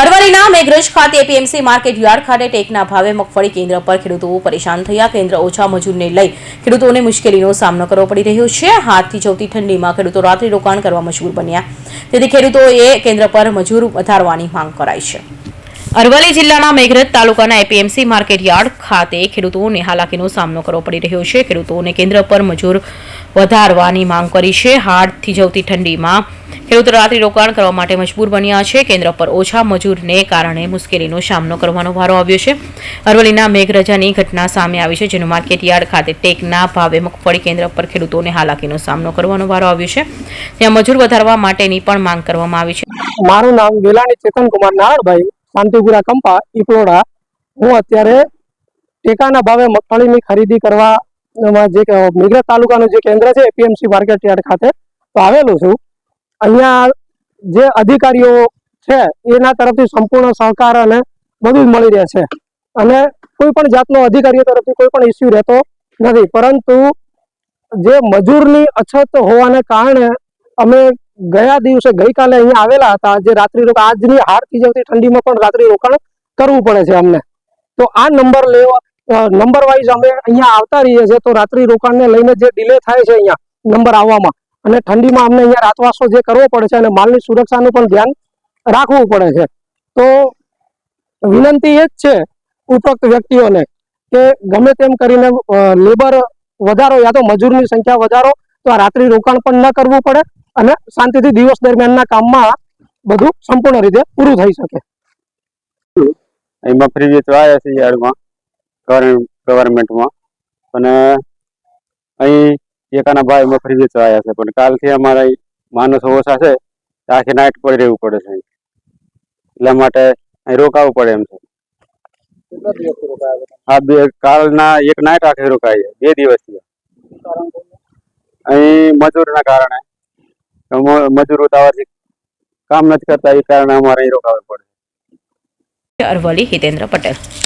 અરવલ્લીના મેઘરજ ખાતે APMC market yard ખાતે ટેકના ભાવે મગફળી કેન્દ્ર પર ખેડૂતો પરેશાન થયા. કેન્દ્ર ઓછા મજૂરને લઈ ખેડૂતોને મુશ્કેલીનો સામનો કરવો પડી રહ્યો છે. હાથથી ચૌથી ઠંડીમાં ખેડૂતો રાત્રિ રોકાણ કરવા મજબૂર બન્યા. તેથી ખેડૂતોએ કેન્દ્ર પર મજૂર વધારવાની માંગ કરાઈ છે. અરવલ્લી જિલ્લાના મેઘરજ તાલુકાના એપીએમસી માર્કેટ ખાતે ખેડૂતોને હાલાકીનો સામનો કરવો પડી રહ્યો છે. ખેડૂતોને કેન્દ્ર પર મજૂર વધારવાની માંગ કરી છે. હાડથી જવતી ઠંડીમાં ખેડૂતો રાત્રિ રોકાણ કરવા માટે મજબૂર બન્યા છે. કેન્દ્ર પર ઓછા મજૂરને કારણે મુશ્કેલીનો સામનો કરવાનો વારો આવ્યો છે. અરવલ્લીના મેઘરજાની ઘટના સામે આવી છે, જેનું માર્કેટ યાર્ડ ખાતે ટેકના ભાવે મગફળી કેન્દ્ર પર ખેડૂતોને હાલાકીનો સામનો કરવાનો વારો આવ્યો છે. ત્યાં મજૂર વધારવા માટેની પણ માંગ કરવામાં આવી છે. મારું નામ વેલાણી ચેતન કુમાર શાંતિપુરા કંપા ઇપલોડા હું અત્યારે ટેકાના ભાવે મગફળીની ખરીદી કરવા જે મેઘરજ તાલુકાનું જે કેન્દ્ર છે, એપીએમસી માર્કેટ ખાતે, તો આવેલું છું. અહીંયા જે અધિકારીઓ છે, એના તરફથી સંપૂર્ણ સહકાર અને બધું મળી રહે છે. અને કોઈ પણ જાતનો અધિકારીઓ તરફથી કોઈ પણ ઇસ્યુ રહેતો નથી. પરંતુ જે મજૂરની અછત હોવાને કારણે અમે ગયા દિવસે ગઈકાલે અહીંયા આવેલા હતા. જે રાત્રિ રોકાણ આજની હારતી જવતી ઠંડીમાં પણ રાત્રિ રોકાણ કરવું પડે છે અમને. તો આ નંબર લેવા નંબર વાઇઝ અમે અહીંયા આવતા રહીએ છીએ તો રાત્રિ રોકાણને લઈને જે ડિલે થાય છે અહીંયા નંબર આવવામાં. અને ઠંડીમાં અમને અહીંયા રાતવાસો જે કરવો પડે છે અને માલની સુરક્ષાનું પણ ધ્યાન રાખવું પડે છે. તો વિનંતી એ જ છે ઉપરોક્ત વ્યક્તિઓને કે ગમે તેમ કરીને લેબર વધારો યા તો મજૂરની સંખ્યા વધારો, તો આ રાત્રિ રોકાણ પણ ન કરવું પડે. અને શાંતિથી દિવસ દરમિયાનના કામમાં બધું સંપૂર્ણ રીતે પૂરું થઈ શકે. એમાં ફ્રી વેચવા આવ્યા છે યાર્ડમાં ગવર્મેન્ટમાં અને અહીં એકાના ભાઈ એમાં ફ્રી વેચવા આવ્યા છે, પણ કાલથી અમારા માણસો ઓછા છે આખી નાઇટ પડી રહેવું પડે છે. એટલા માટે અહીં રોકાવું પડે એમ છે. હા, બે કાલના એક નાઇટ આખી રોકાઈ બે દિવસથી અહીં મજૂરના કારણે. મજૂર તાવાથી કામ નથી કરતા એ કારણે અમારે અહીં રોકાવું પડે. અરવલી હિતેન્દ્ર પટેલ.